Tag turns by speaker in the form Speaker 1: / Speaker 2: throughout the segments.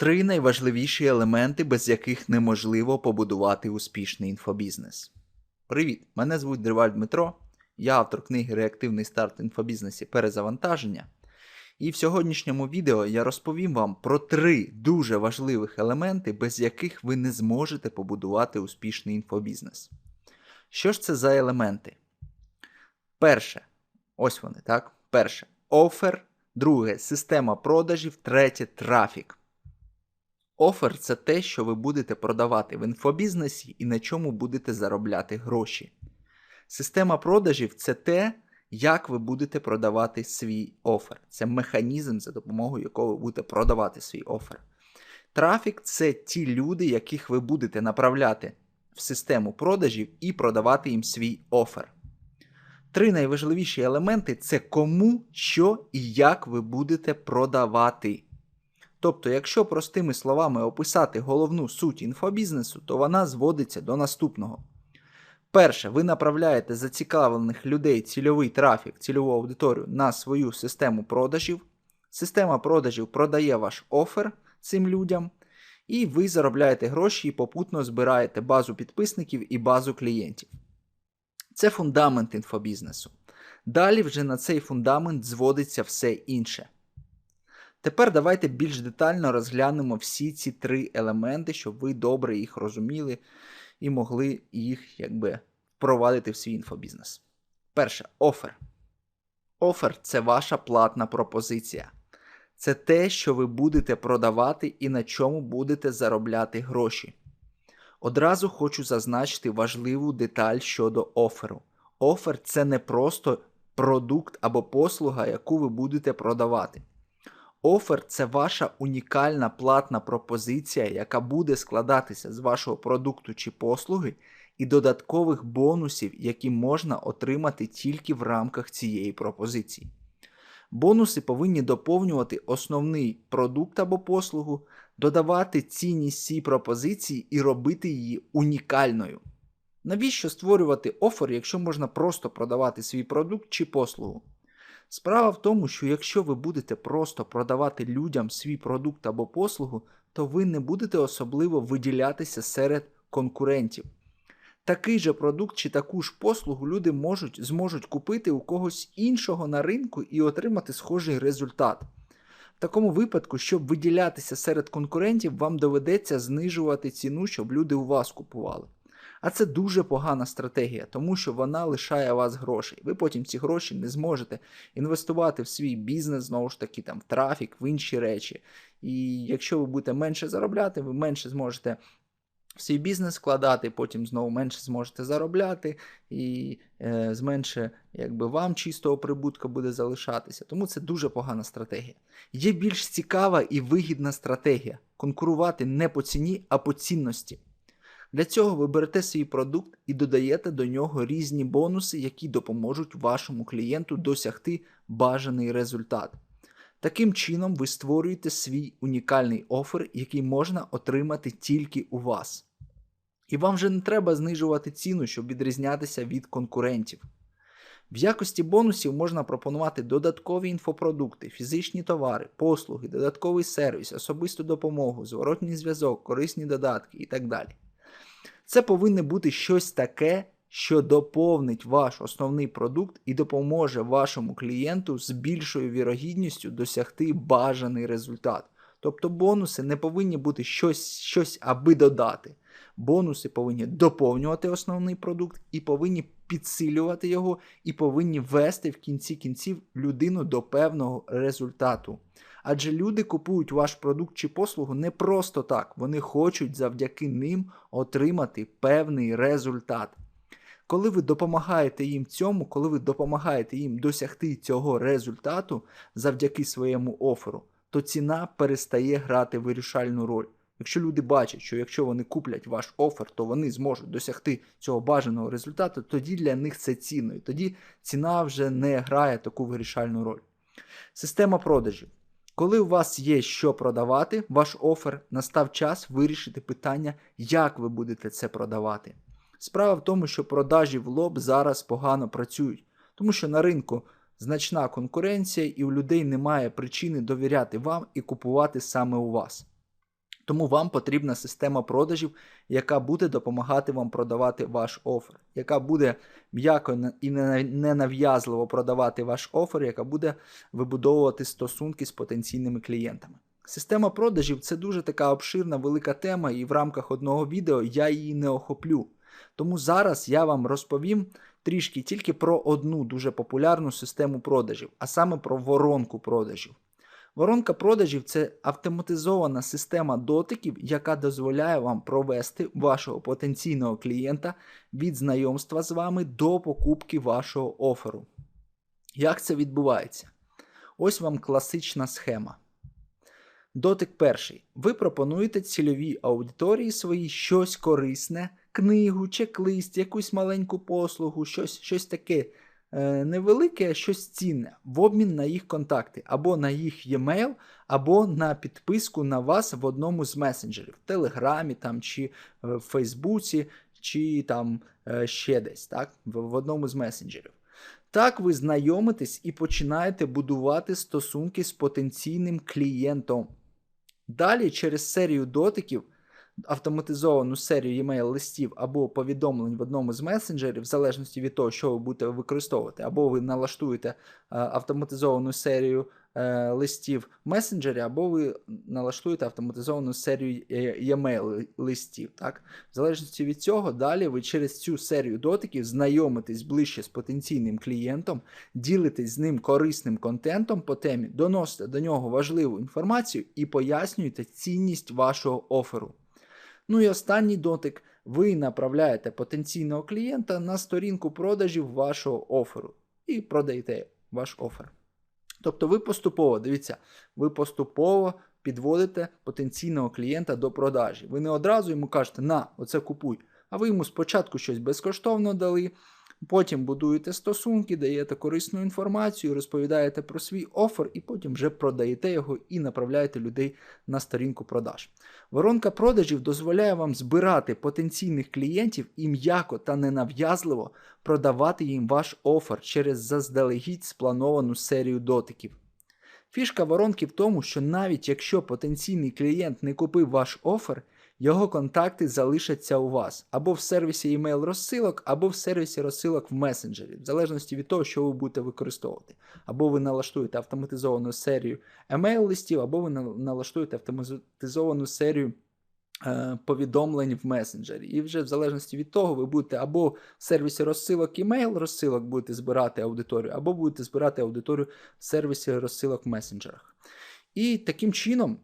Speaker 1: Три найважливіші елементи, без яких неможливо побудувати успішний інфобізнес. Привіт! Мене звуть Дриваль Дмитро, я автор книги Реактивний старт в інфобізнесі Перезавантаження. І в сьогоднішньому відео я розповім вам про три дуже важливих елементи, без яких ви не зможете побудувати успішний інфобізнес. Що ж це за елементи? Перше, ось вони, так? Перше офер, друге система продажів, третє трафік. Офер це те, що ви будете продавати в інфобізнесі і на чому будете заробляти гроші. Система продажів це те, як ви будете продавати свій офер. Це механізм, за допомогою якого ви будете продавати свій офер. Трафік це ті люди, яких ви будете направляти в систему продажів і продавати їм свій офер. Три найважливіші елементи це кому, що і як ви будете продавати. Тобто, якщо простими словами описати головну суть інфобізнесу, то вона зводиться до наступного. Перше, ви направляєте зацікавлених людей цільовий трафік, цільову аудиторію на свою систему продажів. Система продажів продає ваш офер цим людям, і ви заробляєте гроші і попутно збираєте базу підписників і базу клієнтів. Це фундамент інфобізнесу. Далі вже на цей фундамент зводиться все інше. Тепер давайте більш детально розглянемо всі ці три елементи, щоб ви добре їх розуміли і могли їх якби впровадити в свій інфобізнес. Перше, офер. Офер це ваша платна пропозиція. Це те, що ви будете продавати і на чому будете заробляти гроші. Одразу хочу зазначити важливу деталь щодо оферу. Офер це не просто продукт або послуга, яку ви будете продавати. Офер це ваша унікальна платна пропозиція, яка буде складатися з вашого продукту чи послуги і додаткових бонусів, які можна отримати тільки в рамках цієї пропозиції. Бонуси повинні доповнювати основний продукт або послугу, додавати цінність цій пропозиції і робити її унікальною. Навіщо створювати офер, якщо можна просто продавати свій продукт чи послугу? Справа в тому, що якщо ви будете просто продавати людям свій продукт або послугу, то ви не будете особливо виділятися серед конкурентів. Такий же продукт чи таку ж послугу люди можуть, зможуть купити у когось іншого на ринку і отримати схожий результат. В такому випадку, щоб виділятися серед конкурентів, вам доведеться знижувати ціну, щоб люди у вас купували. А це дуже погана стратегія, тому що вона лишає вас грошей. Ви потім ці гроші не зможете інвестувати в свій бізнес, знову ж таки, там, в трафік, в інші речі. І якщо ви будете менше заробляти, ви менше зможете в свій бізнес вкладати, потім знову менше зможете заробляти, і е, зменше якби вам чистого прибутку буде залишатися. Тому це дуже погана стратегія. Є більш цікава і вигідна стратегія конкурувати не по ціні, а по цінності. Для цього ви берете свій продукт і додаєте до нього різні бонуси, які допоможуть вашому клієнту досягти бажаний результат. Таким чином, ви створюєте свій унікальний офер, який можна отримати тільки у вас. І вам вже не треба знижувати ціну, щоб відрізнятися від конкурентів. В якості бонусів можна пропонувати додаткові інфопродукти, фізичні товари, послуги, додатковий сервіс, особисту допомогу, зворотній зв'язок, корисні додатки і так далі. Це повинно бути щось таке, що доповнить ваш основний продукт і допоможе вашому клієнту з більшою вірогідністю досягти бажаний результат. Тобто бонуси не повинні бути щось, щось аби додати. Бонуси повинні доповнювати основний продукт і повинні підсилювати його, і повинні вести в кінці кінців людину до певного результату. Адже люди купують ваш продукт чи послугу не просто так, вони хочуть завдяки ним отримати певний результат. Коли ви допомагаєте їм цьому, коли ви допомагаєте їм досягти цього результату завдяки своєму оферу, то ціна перестає грати вирішальну роль. Якщо люди бачать, що якщо вони куплять ваш офер, то вони зможуть досягти цього бажаного результату, тоді для них це цінно. І тоді ціна вже не грає таку вирішальну роль. Система продажів. Коли у вас є що продавати, ваш офер, настав час вирішити питання, як ви будете це продавати. Справа в тому, що продажі в лоб зараз погано працюють, тому що на ринку значна конкуренція і у людей немає причини довіряти вам і купувати саме у вас. Тому вам потрібна система продажів, яка буде допомагати вам продавати ваш офер, яка буде м'яко і не- ненав'язливо продавати ваш офер, яка буде вибудовувати стосунки з потенційними клієнтами. Система продажів це дуже така обширна велика тема, і в рамках одного відео я її не охоплю. Тому зараз я вам розповім трішки тільки про одну дуже популярну систему продажів, а саме про воронку продажів. Воронка продажів це автоматизована система дотиків, яка дозволяє вам провести вашого потенційного клієнта від знайомства з вами до покупки вашого оферу. Як це відбувається? Ось вам класична схема. Дотик перший. Ви пропонуєте цільовій аудиторії своїй щось корисне, книгу, чек-лист, якусь маленьку послугу, щось, щось таке невелике, а щось цінне в обмін на їх контакти, або на їх e-mail, або на підписку на вас в одному з месенджерів, в Телеграмі там, чи е, в Фейсбуці, чи там е, ще десь, так, в одному з месенджерів. Так ви знайомитесь і починаєте будувати стосунки з потенційним клієнтом. Далі через серію дотиків, автоматизовану серію e-mail листів або повідомлень в одному з месенджерів, в залежності від того, що ви будете використовувати, або ви налаштуєте е, автоматизовану серію е, листів в месенджері, або ви налаштуєте автоматизовану серію е, e-mail листів. Так? В залежності від цього, далі ви через цю серію дотиків знайомитесь ближче з потенційним клієнтом, ділитесь з ним корисним контентом по темі, доносите до нього важливу інформацію і пояснюєте цінність вашого оферу. Ну і останній дотик. Ви направляєте потенційного клієнта на сторінку продажів вашого оферу і продаєте ваш офер. Тобто ви поступово, дивіться, ви поступово підводите потенційного клієнта до продажі. Ви не одразу йому кажете, на, оце купуй. А ви йому спочатку щось безкоштовно дали, потім будуєте стосунки, даєте корисну інформацію, розповідаєте про свій офер, і потім вже продаєте його і направляєте людей на сторінку продаж. Воронка продажів дозволяє вам збирати потенційних клієнтів і м'яко та ненав'язливо продавати їм ваш офер через заздалегідь сплановану серію дотиків. Фішка воронки в тому, що навіть якщо потенційний клієнт не купив ваш офер, його контакти залишаться у вас або в сервісі email розсилок, або в сервісі розсилок в месенджері, в залежності від того, що ви будете використовувати. Або ви налаштуєте автоматизовану серію email листів, або ви налаштуєте автоматизовану серію е, повідомлень в месенджері. І вже в залежності від того, ви будете або в сервісі розсилок email розсилок будете збирати аудиторію, або будете збирати аудиторію в сервісі розсилок в месенджерах. І таким чином.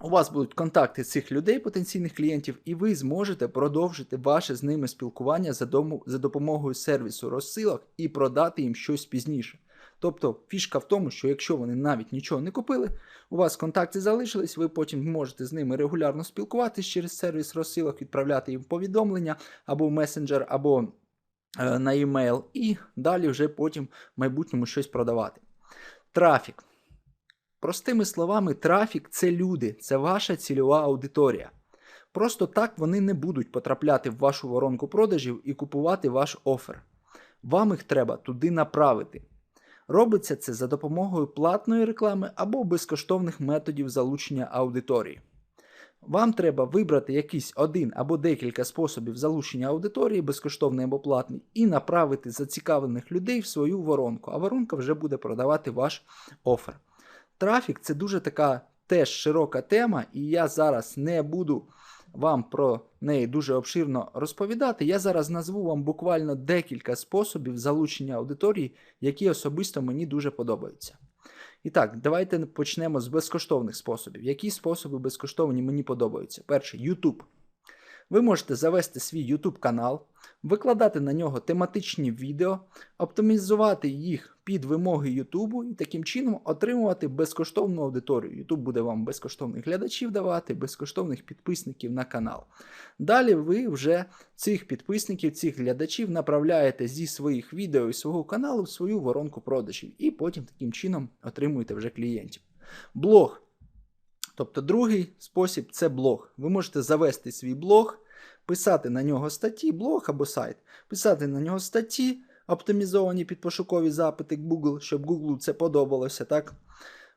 Speaker 1: У вас будуть контакти цих людей, потенційних клієнтів, і ви зможете продовжити ваше з ними спілкування за, дому, за допомогою сервісу розсилок і продати їм щось пізніше. Тобто фішка в тому, що якщо вони навіть нічого не купили, у вас контакти залишились, ви потім можете з ними регулярно спілкуватись через сервіс розсилок, відправляти їм повідомлення або в месенджер, або е, на e-mail, і далі вже потім в майбутньому щось продавати. Трафік. Простими словами, трафік це люди, це ваша цільова аудиторія. Просто так вони не будуть потрапляти в вашу воронку продажів і купувати ваш офер. Вам їх треба туди направити. Робиться це за допомогою платної реклами або безкоштовних методів залучення аудиторії. Вам треба вибрати якийсь один або декілька способів залучення аудиторії, безкоштовний або платний, і направити зацікавлених людей в свою воронку, а воронка вже буде продавати ваш офер. Трафік це дуже така теж широка тема, і я зараз не буду вам про неї дуже обширно розповідати. Я зараз назву вам буквально декілька способів залучення аудиторії, які особисто мені дуже подобаються. І так, давайте почнемо з безкоштовних способів. Які способи безкоштовні мені подобаються? Перший YouTube. Ви можете завести свій YouTube канал, викладати на нього тематичні відео, оптимізувати їх під вимоги YouTube і таким чином отримувати безкоштовну аудиторію. YouTube буде вам безкоштовних глядачів давати, безкоштовних підписників на канал. Далі ви вже цих підписників, цих глядачів направляєте зі своїх відео і свого каналу в свою воронку продажів, і потім таким чином отримуєте вже клієнтів. Блог. Тобто другий спосіб це блог. Ви можете завести свій блог, писати на нього статті, блог або сайт, писати на нього статті, оптимізовані під пошукові запити Google, щоб Google це подобалося. так?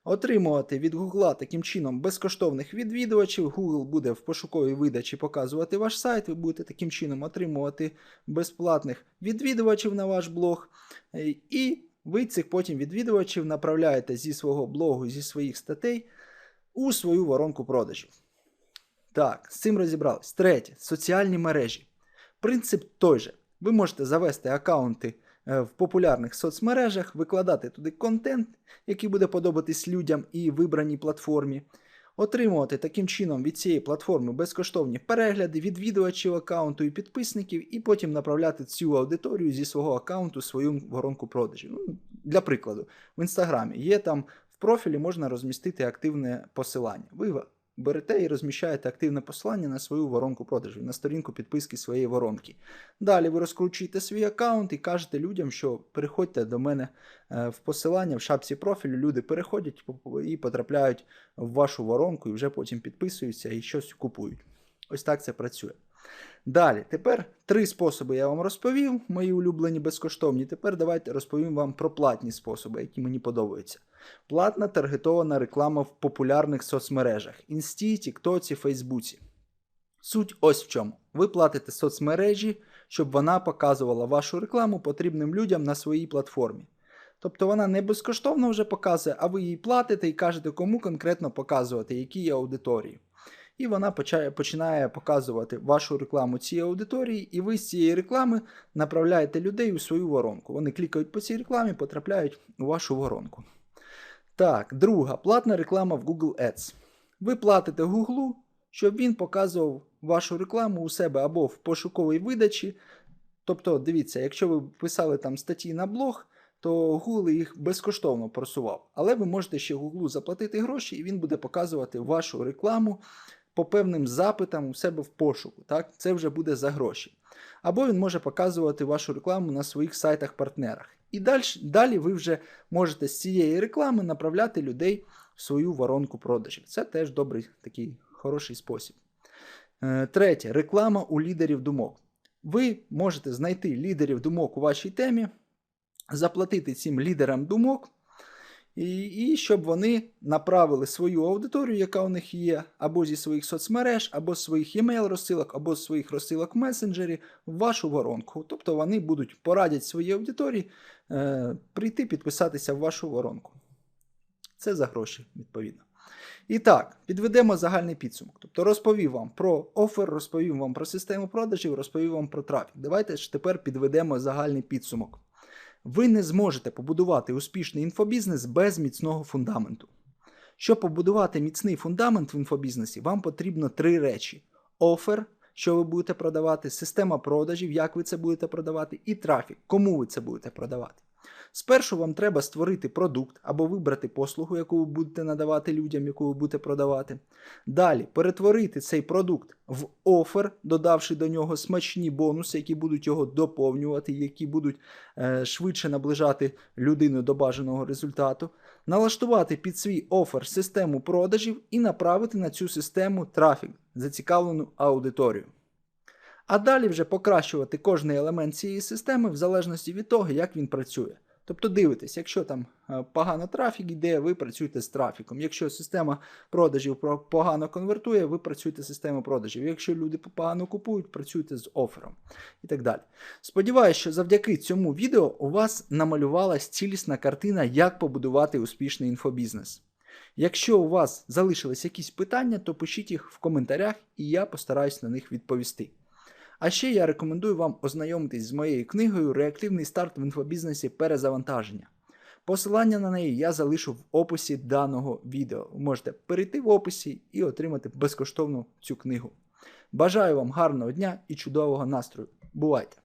Speaker 1: отримувати від Гугла таким чином безкоштовних відвідувачів. Google буде в пошуковій видачі показувати ваш сайт. Ви будете таким чином отримувати безплатних відвідувачів на ваш блог. Е, І ви цих потім відвідувачів направляєте зі свого блогу, зі своїх статей у свою воронку продажів. Так, з цим розібрались. Третє соціальні мережі. Принцип той же. Ви можете завести аккаунти е, в популярних соцмережах, викладати туди контент, який буде подобатись людям і вибраній платформі, отримувати таким чином від цієї платформи безкоштовні перегляди, відвідувачів аккаунту і підписників, і потім направляти цю аудиторію зі свого аккаунту в свою воронку продажів. Ну, для прикладу, в інстаграмі є там профілі можна розмістити активне посилання. Ви берете і розміщаєте активне посилання на свою воронку продажів, на сторінку підписки своєї воронки. Далі ви розкручуєте свій аккаунт і кажете людям, що переходьте до мене е, в посилання в шапці профілю. Люди переходять і потрапляють в вашу воронку і вже потім підписуються і щось купують. Ось так це працює. Далі, тепер три способи я вам розповів, мої улюблені безкоштовні. Тепер давайте розповім вам про платні способи, які мені подобаються. Платна таргетована реклама в популярних соцмережах Інсті, Тіктоці, Фейсбуці. Суть ось в чому. Ви платите соцмережі, щоб вона показувала вашу рекламу потрібним людям на своїй платформі. Тобто вона не безкоштовно вже показує, а ви їй платите і кажете, кому конкретно показувати, які є аудиторії. І вона починає показувати вашу рекламу цій аудиторії, і ви з цієї реклами направляєте людей у свою воронку. Вони клікають по цій рекламі, потрапляють у вашу воронку. Так, друга платна реклама в Google Ads. Ви платите Google, щоб він показував вашу рекламу у себе або в пошуковій видачі. Тобто, дивіться, якщо ви писали там статті на блог, то Google їх безкоштовно просував. Але ви можете ще Google заплатити гроші, і він буде показувати вашу рекламу по певним запитам у себе в пошуку. Так? Це вже буде за гроші. Або він може показувати вашу рекламу на своїх сайтах-партнерах. І далі, далі ви вже можете з цієї реклами направляти людей в свою воронку продажів. Це теж добрий такий хороший спосіб. Е, Третє реклама у лідерів думок. Ви можете знайти лідерів думок у вашій темі, заплатити цим лідерам думок, і, і щоб вони направили свою аудиторію, яка у них є, або зі своїх соцмереж, або з своїх емейл розсилок, або з своїх розсилок в месенджері в вашу воронку. Тобто вони будуть порадять своїй аудиторії е, прийти підписатися в вашу воронку. Це за гроші, відповідно. І так, підведемо загальний підсумок. Тобто розповів вам про офер, розповів вам про систему продажів, розповів вам про трафік. Давайте ж тепер підведемо загальний підсумок. Ви не зможете побудувати успішний інфобізнес без міцного фундаменту. Щоб побудувати міцний фундамент в інфобізнесі, вам потрібно три речі: офер, що ви будете продавати, система продажів, як ви це будете продавати, і трафік, кому ви це будете продавати. Спершу вам треба створити продукт або вибрати послугу, яку ви будете надавати людям, яку ви будете продавати. Далі перетворити цей продукт в офер, додавши до нього смачні бонуси, які будуть його доповнювати, які будуть е, швидше наближати людину до бажаного результату. Налаштувати під свій офер систему продажів і направити на цю систему трафік, зацікавлену аудиторію. А далі вже покращувати кожний елемент цієї системи в залежності від того, як він працює. Тобто дивитесь, якщо там е, погано трафік йде, ви працюєте з трафіком. Якщо система продажів погано конвертує, ви працюєте з системою продажів. Якщо люди погано купують, працюєте з офером і так далі. Сподіваюсь, що завдяки цьому відео у вас намалювалась цілісна картина, як побудувати успішний інфобізнес. Якщо у вас залишились якісь питання, то пишіть їх в коментарях, і я постараюсь на них відповісти. А ще я рекомендую вам ознайомитись з моєю книгою Реактивний старт в інфобізнесі перезавантаження. Посилання на неї я залишу в описі даного відео. Ви можете перейти в описі і отримати безкоштовно цю книгу. Бажаю вам гарного дня і чудового настрою. Бувайте!